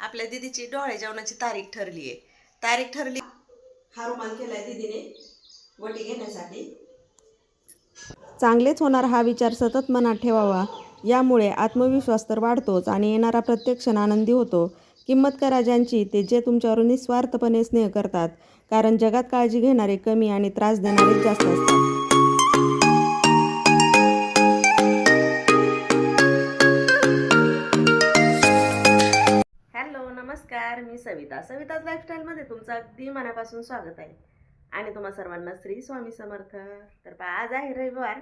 आपल्या दिदीची डोळे जेवणाची तारीख ठरली आहे. तारीख ठरली हा रुमाल केलाय दिदीने वटी घेण्यासाठी. चांगलेच होणार हा विचार सतत मनात ठेवावा. यामुळे आत्मविश्वास तर वाढतोच आणि येणारा प्रत्येक क्षण आनंदी होतो. किंमत करा ज्यांची ते जे तुमच्यावर निस्वार्थपणे स्नेह करतात. कारण जगात काळजी घेणारे कमी आणि त्रास देणारे जास्त असतात. सविता. सविताज लाईफस्टाईलमध्ये तुमचं अगदी मनापासून स्वागत आहे. आणि तुम्हा सर्वांना श्री स्वामी समर्थ. तर आज आहे रविवार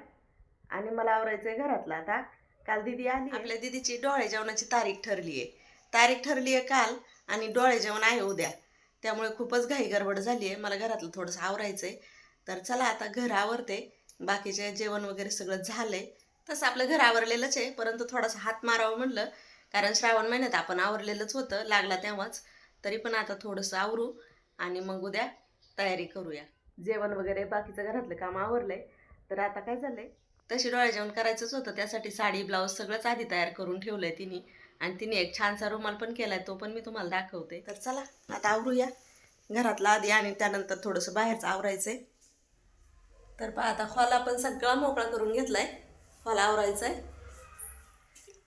आणि मला आवरायचं आहे घरातलं. आता काल दिदी आली आपल्या दिदीची डोळे जेवणाची तारीख ठरली आहे तारीख ठरली आहे काल आणि डोळे जेवण आहे उद्या. त्यामुळे खूपच घाई गडबड झाली आहे मला घरातलं थोडंसं आवरायचं आहे तर चला आता घर आवरते. बाकीचे जेवण वगैरे सगळं झालंय. तसं आपलं घर आवरलेलंच आहे. परंतु थोडासा हात मारावं म्हणलं. कारण श्रावण महिन्यात आपण आवरलेलंच होतं. लागला तेव्हाच. तरी पण आता थोडंसं आवरू आणि मग उद्या तयारी करूया. जेवण वगैरे बाकीचं घरातलं काम आवरलंय. तर आता काय झालंय तशी डोळे जेवण करायचंच होतं. त्यासाठी साडी ब्लाऊज सगळंच आधी तयार करून ठेवलंय तिने. आणि तिने एक छानसा रुमाल पण केलाय तो पण मी तुम्हाला दाखवते. तर चला आता आवरूया. घरातला आधी आणि त्यानंतर थोडंसं बाहेरचं आवरायचंय. तर पहा आता हॉल आपण सगळा मोकळा करून घेतलाय. हॉल आवरायचा आहे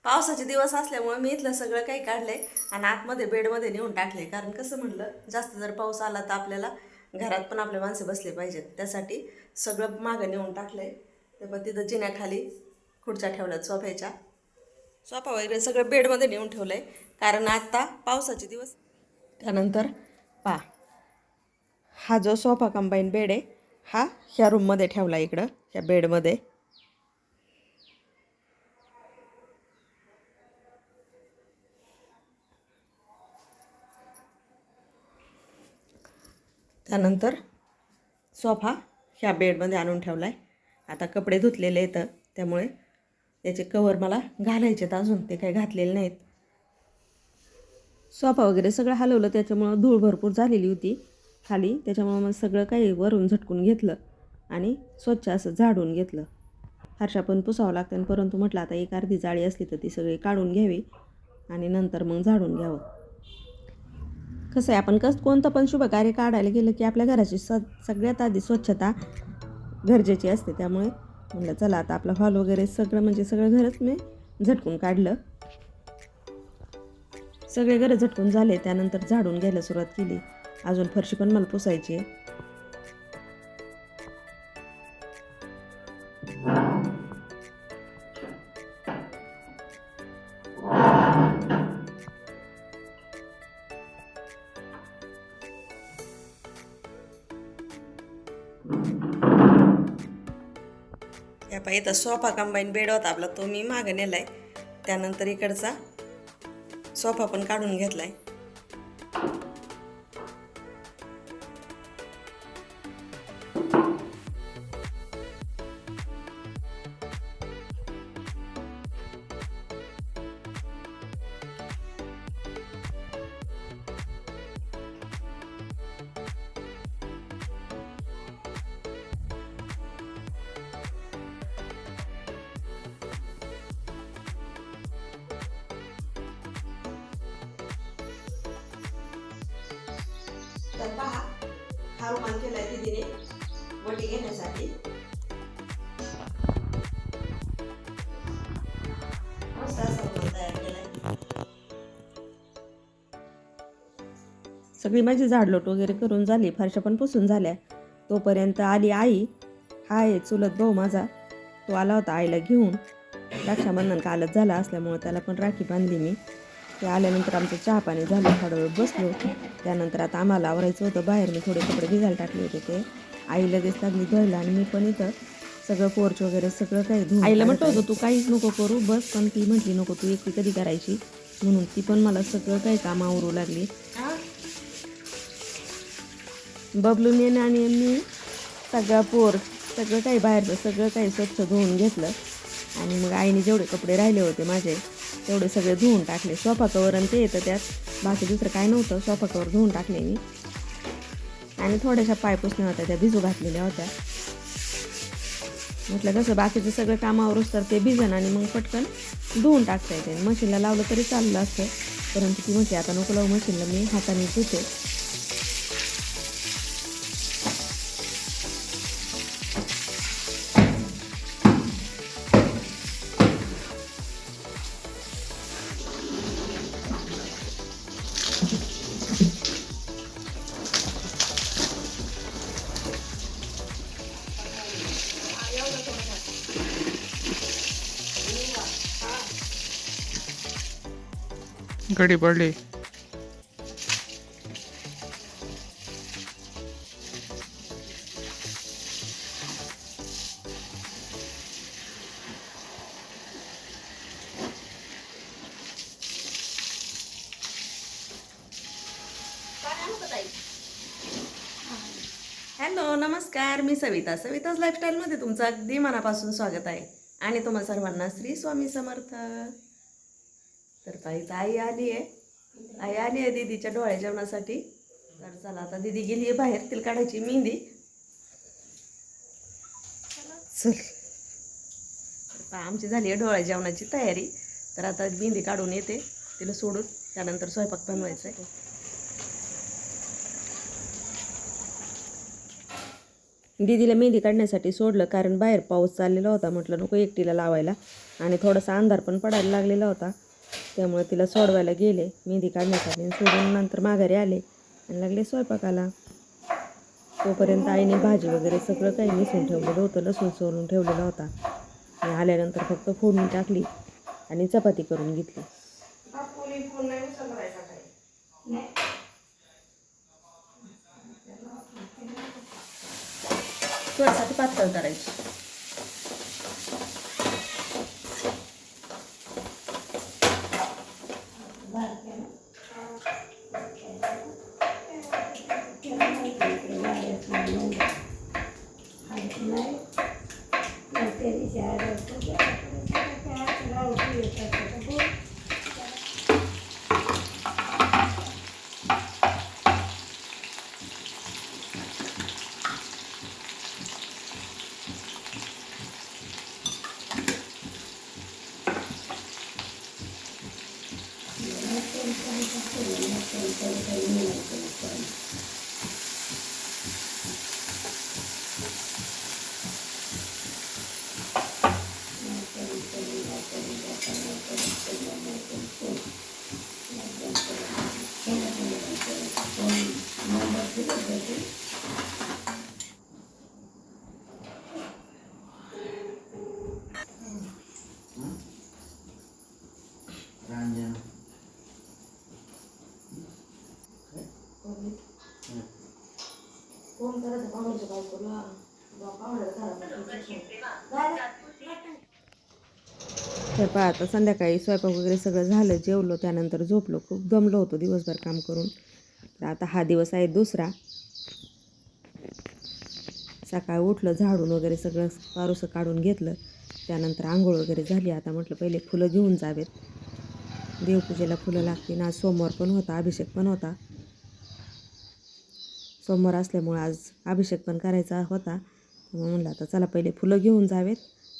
पावसाचे दिवस असल्यामुळे मी इथलं सगळं काही काढलंय आणि आतमध्ये बेडमध्ये नेऊन टाकले कारण कसं म्हणलं जास्त जर पाऊस आला तर आपल्याला घरात पण आपले माणसं बसले पाहिजेत. त्यासाठी सगळं मागं नेऊन टाकलंय. ते पण तिथं जिन्याखाली खुर्च्या ठेवल्यात सोफ्याच्या. सोफा वगैरे सगळं बेडमध्ये नेऊन ठेवलंय. कारण आत्ता पावसाचे दिवस. त्यानंतर पा हा जो सोफा कंबाईन बेड आहे हा ह्या रूममध्ये ठेवला इकडं ह्या बेडमध्ये त्यानंतर सोफा ह्या बेडमध्ये आणून ठेवला आहे आता कपडे धुतलेले आहेत त्यामुळे त्याचे कवर मला घालायचे आहेत अजून ते काही घातलेले नाहीत. सोफा वगैरे सगळं हलवलं त्याच्यामुळं धूळ भरपूर झालेली होती. खाली त्याच्यामुळं मग सगळं काही वरून झटकून घेतलं आणि स्वच्छ असं झाडून घेतलं. फारशा पण पुसावं लागतं आणि परंतु म्हटलं आता एक अर्धी जाळी असली तर ती सगळी काढून घ्यावी आणि नंतर मग झाडून घ्यावं. कसं आहे आपण कस कोणतं पण शुभ कार्य काढायला गेलं की आपल्या घराची स सगळ्यात आधी स्वच्छता गरजेची असते. त्यामुळे म्हटलं चला आता आपलं हॉल वगैरे सगळं म्हणजे सगळं घरच मी झटकून काढलं. सगळे घरं झटकून झाले त्यानंतर झाडून घ्यायला सुरुवात केली. अजून फरशी पण मला पुसायची आहे. या इथं सोफा कंबाईन बेड होता आपला तो मी मागं नेलाय. त्यानंतर इकडचा सोफा पण काढून घेतला आहे हा रुमाल आहे दिदीने. वटी घेण्यासाठी. मस्त असा तयार केलाय. सगळी माझी झाडलोट वगैरे करून झाली फारशा पण पुसून झाल्या. तोपर्यंत आली आई. हा आहे चुलत भाऊ माझा. तो आला होता आईला घेऊन. रक्षाबंधन कालच झाला असल्यामुळे त्याला पण राखी बांधली मी. ते आल्यानंतर आमचं चहा पाणी झालं थोडा वेळ बसलो. त्यानंतर आता आम्हाला आवरायचं होतं. बाहेर मी थोडे कपडे भिजायला टाकले होते ते. आई लगेच लागली धुवायला आणि मी पण इथं सगळं पोर्च वगैरे सगळं काही धुवून आईला म्हटलं होतं तू काहीच नको करू बस. पण ती म्हटली नको तू एकटी कधी करायची? म्हणून ती पण मला सगळं काही काम आवरू लागली. बबलून येणं आणि मी सगळं पोर सगळं काही बाहेरचं सगळं काही स्वच्छ धुवून घेतलं. आणि मग आईने जेवढे कपडे राहिले होते माझे तेवढे सगळे धुवून टाकले सोफा कवर आणि ते येतं त्यात. बाकी दुसरं काय नव्हतं सोफा कवर धुवून टाकले मी. आणि थोड्याशा पायपुसण्या होत्या त्या भिजू घातलेल्या होत्या. म्हटलं कसं बाकीचं सगळं कामावरूच तर ते भिजन आणि मग पटकन धुवून टाकता येते. मशीनला लावलं तरी चाललं असतं. परंतु ती म्हटली आता नको लावू मशीनला मी हाताने धुते. घडी पडली. हॅलो नमस्कार. मी सविता. सविताज लाईफस्टाईलमध्ये तुमचं अगदी मनापासून स्वागत आहे. आणि तुम्हा सर्वांना श्री स्वामी समर्थ. तर ताई आई आली आहे. आई आली आहे दीदीच्या डोळ्या जेवणासाठी. तर चला आता दीदी गेली आहे बाहेर तिला काढायची मेहंदी. चल. आमची झाली आहे डोळ्या जेवणाची तयारी. तर आता मेहंदी काढून येते तिला सोडून. त्यानंतर स्वयंपाक बनवायचा आहे. दीदीला मेहंदी काढण्यासाठी सोडलं कारण बाहेर पाऊस चाललेला होता. म्हटलं नको एकटीला लावायला. आणि थोडासा अंधार पण पडायला लागलेला होता. त्यामुळे तिला सोडवायला गेले. मेहंदी काढण्यासाठी आणि सोडून नंतर माघारी आले. आणि लागले स्वयंपाकाला. तोपर्यंत आईने भाजी वगैरे सगळं काही मिसळून ठेवलेलं होतं. लसूण सोलून ठेवलेला होता. आणि आल्यानंतर फक्त फोडणी टाकली आणि चपाती करून घेतली. थोडीसाठी पातळ करायची. 私もそういうことで思い出してるんですか? तर पहा आता संध्याकाळी स्वयंपाक वगैरे सगळं झालं जेवलो त्यानंतर झोपलो खूप दमलो होतो दिवसभर काम करून. तर आता हा दिवस आहे दुसरा. सकाळी उठलं झाडून वगैरे सगळं पारुसं काढून घेतलं. त्यानंतर आंघोळ वगैरे झाली. आता म्हटलं पहिले फुलं घेऊन जावेत. देवपूजेला फुलं लागतील. आज सोमवार पण होता अभिषेक पण होता. सोमवार असल्यामुळे आज अभिषेक पण करायचा होता. मग म्हणलं आता चला पहिले फुलं घेऊन जावेत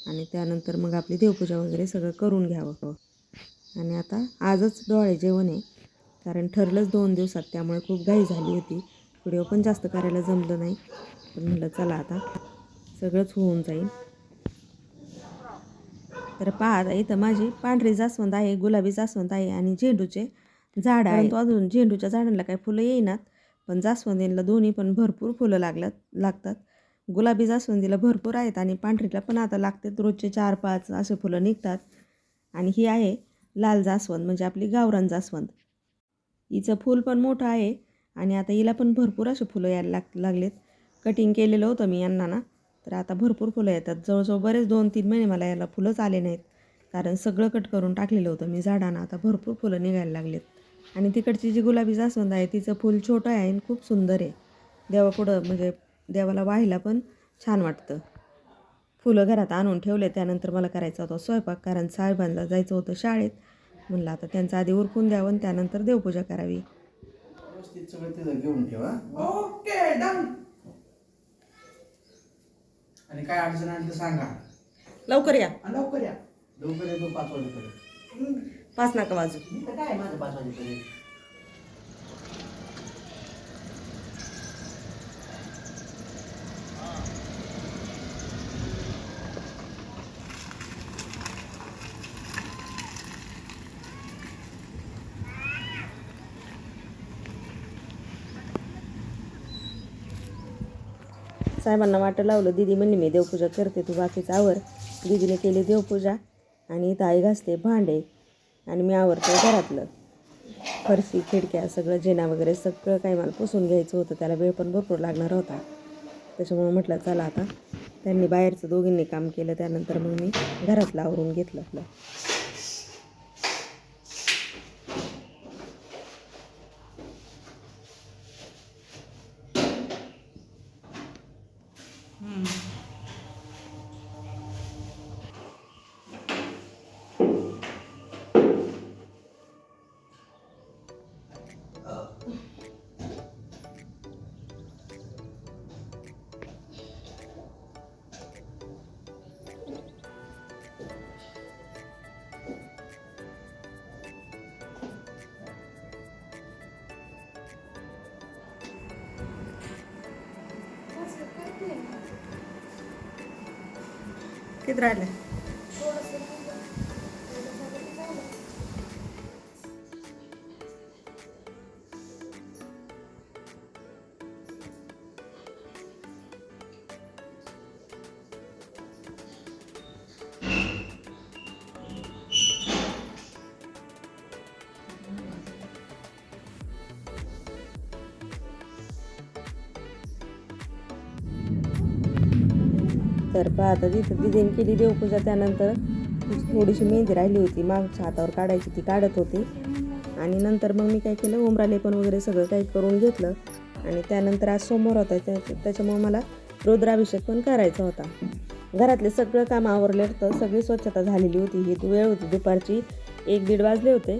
आणि त्यानंतर मग आपली देवपूजा वगैरे सगळं करून घ्यावं. आणि आता आजच डोळे जेवण आहे. कारण ठरलंच दोन दिवसात त्यामुळे खूप घाई झाली होती. व्हिडिओ पण जास्त करायला जमलं नाही. पण म्हणलं चला आता सगळंच होऊन जाईल. तर पहा इथं माझी पांढरी जास्वंद आहे गुलाबी जास्वंद आहे आणि झेंडूचे झाड आहे. तो अजून झेंडूच्या झाडांना काही फुलं येईनात. पण जास्वंदीला दोन्ही पण भरपूर फुलं लागल्यात लागतात. गुलाबी जास्वंदीला भरपूर आहेत आणि पांढरीला पण आता लागतात. रोजचे चार पाच असे फुलं निघतात. आणि ही आहे लाल जास्वंद म्हणजे आपली गावरान जास्वंद. हिचं फूल पण मोठं आहे आणि आता हिला पण भरपूर असे फुलं यायला लाग लागलेत. कटिंग केलेलं होतं मी यांना ना तर आता भरपूर फुलं येतात. जवळजवळ बरेच दोन तीन महिने मला याला फुलंच आले नाहीत. कारण सगळं कट करून टाकलेलं होतं मी झाडांना. आता भरपूर फुलं निघायला लागलेत. आणि तिकडची जी गुलाबी जास्वंद आहे तिचं फूल छोटं आहे आणि खूप सुंदर आहे. देवापुढं म्हणजे देवाला वाहायला पण छान वाटतं. फुलं घरात आणून ठेवले त्यानंतर मला करायचा होता स्वयंपाक कारण साहेबांना जायचं होतं शाळेत. म्हणलं आता त्यांचं आधी उरकून द्यावं आणि त्यानंतर देवपूजा करावी. घेऊन ठेवा. Okay done. आणि काय अडचण तर सांगा. लवकर या. लवकर या. लवकर येतो पाच वाजेपर्यंत. पाच नका वाजू. इथं काय आहे माझं पाच वाजेपर्यंत? साहेबांना वाटं लावलं दिदी म्हणली मी देवपूजा करते तू बाकीचं आवर. दिदीने केली देवपूजा आणि इथं आई घासते भांडे. आणि मी आवरते घरातलं. फरशी खिडक्या सगळं जेना वगैरे सगळं काही मला पुसून घ्यायचं होतं. त्याला वेळ पण भरपूर लागणार होता. त्याच्यामुळे म्हटलं चला आता. त्यांनी बाहेरचं दोघींनी काम केलं. त्यानंतर मग मी घरातलं आवरून घेतलं आपलं. ಇದ್ರಲ್ಲಿ तर पाहता तिथं दिदीने केली देवपूजा त्यानंतर थोडीशी मेहंदी राहिली होती. मागच्या हातावर काढायची ती काढत होती. आणि नंतर मग मी काय केलं उमरालेपण वगैरे सगळं काही करून घेतलं. आणि त्यानंतर आज सोमवार होता त्या त्याच्यामुळे मला रुद्राभिषेक पण करायचा होता. घरातले सगळं काम आवरले तर सगळी स्वच्छता झालेली होती. ही वेळ होती दुपारची. एक दीड वाजले होते.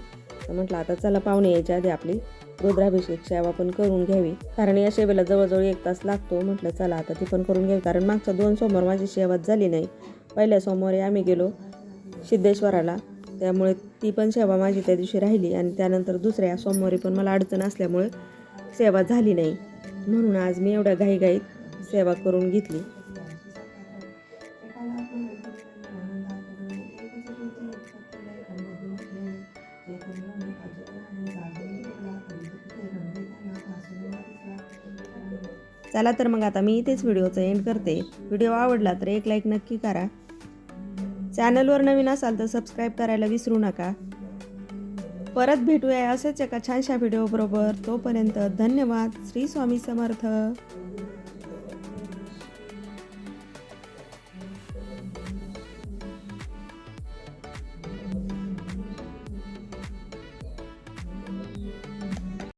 तर म्हटलं आता चला पाहुणे यायच्या आधी आपली रुद्राभिषेक सेवा पण करून घ्यावी. कारण या सेवेला जवळजवळ एक तास लागतो. म्हटलं चला आता ती पण करून घ्यावी. कारण मागचा दोन सोमवार माझी सेवाच झाली नाही. पहिल्या सोमवारी आम्ही गेलो सिद्धेश्वराला. त्यामुळे ती पण सेवा माझी त्या दिवशी राहिली आणि त्यानंतर दुसऱ्या सोमवारी पण मला अडचण असल्यामुळे सेवा झाली नाही. म्हणून आज मी एवढ्या घाईघाईत सेवा करून घेतली. चला तर मग आता मी इथेच व्हिडिओचं एंड करते. व्हिडिओ आवडला तर एक लाईक नक्की करा. चॅनलवर नवीन असाल तर सबस्क्राईब करायला विसरू नका. परत भेटूया असेच एका छानशा व्हिडिओबरोबर तोपर्यंत धन्यवाद. श्री स्वामी समर्थ.